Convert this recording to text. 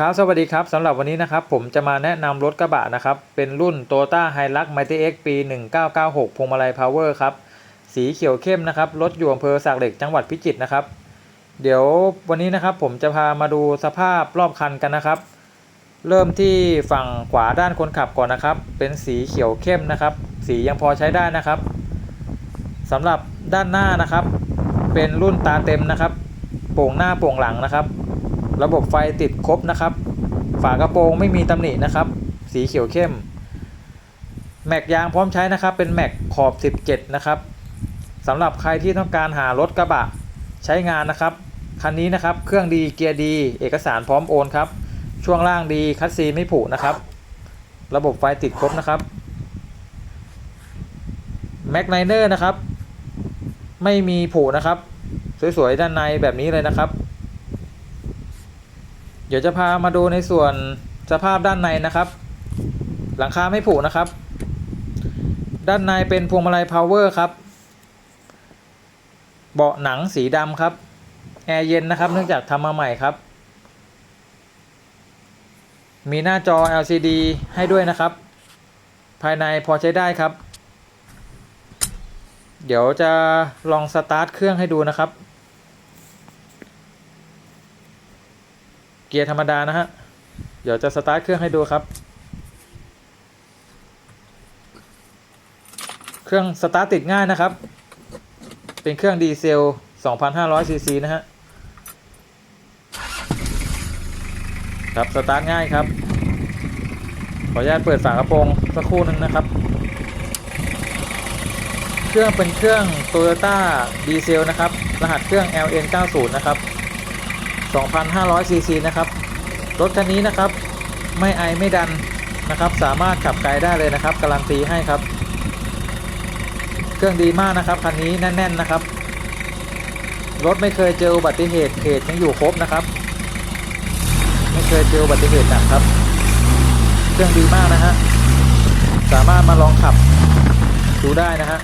ครับ สวัสดีครับสำหรับวันนี้นะครับ ผมจะมาแนะนำรถกระบะนะครับ เป็นรุ่น Toyota Hilux Mighty X ปี 1996 พวงมาลัย Power ครับ สีเขียวเข้มนะครับ รถอยู่อำเภอสากเหล็กจังหวัดพิจิตรนะครับ เดี๋ยววันนี้นะครับผมจะพามาดูสภาพรอบคันกันนะครับ เริ่มที่ฝั่งขวาด้านคนขับก่อนนะครับ เป็นสีเขียวเข้มนะครับ สียังพอใช้ได้นะครับสำหรับด้านหน้านะครับ เป็นรุ่นตาเต็มนะครับ โป่งหน้าโป่งหลังนะครับ ระบบไฟติดครบนะครับ ฝากระโปรงไม่มีตำหนินะครับ สีเขียวเข้ม แม็กยางพร้อมใช้นะครับ เป็นแม็กขอบ 17 นะครับสำหรับใครที่ต้องการหารถกระบะใช้งานนะครับ คันนี้นะครับเครื่องดีเกียร์ดี เอกสารพร้อมโอนครับ ช่วงล่างดีคัสซีไม่ผุนะครับ ระบบไฟติดครบนะครับแม็กไนเนอร์นะครับ ไม่มีผุนะครับ สวยๆ ด้านในแบบนี้เลยนะครับ เดี๋ยวจะพามาดูในส่วนสภาพด้านในนะครับ หลังคาไม่ผุนะครับ ด้านในเป็นพวงมาลัยพาวเวอร์ครับ เบาะหนังสีดำครับ แอร์เย็นนะครับ เนื่องจากทำมาใหม่ครับ มีหน้าจอ LCD ให้ด้วยนะครับ ภายในพอใช้ได้ครับ เดี๋ยวจะลองสตาร์ทเครื่องให้ดูนะครับ กียร์ธรรมดานะฮะ เดี๋ยวจะสตาร์ทเครื่องให้ดูครับ เครื่องสตาร์ทติดง่ายนะครับ เป็นเครื่องดีเซล 2,500ซีซีนะฮะ ครับสตาร์ทง่ายครับ ขออนุญาตเปิดฝากระโปรงสักครู่หนึ่งนะครับเครื่องเป็นเครื่อง Toyota ดีเซลนะครับ รหัสเครื่อง LN90 นะครับ 2,500 ซีซีนะครับ รถคันนี้นะครับ ไม่ไอไม่ดันนะครับ สามารถขับไกลได้เลยนะครับการันตีให้ครับ เครื่องดีมากนะครับคันนี้แน่น ๆนะครับ รถไม่เคยเจออุบัติเหตุเหตุยังอยู่ครบนะครับ ไม่เคยเจออุบัติเหตุหนักครับ เครื่องดีมากนะฮะสามารถมาลองขับดูได้นะฮะ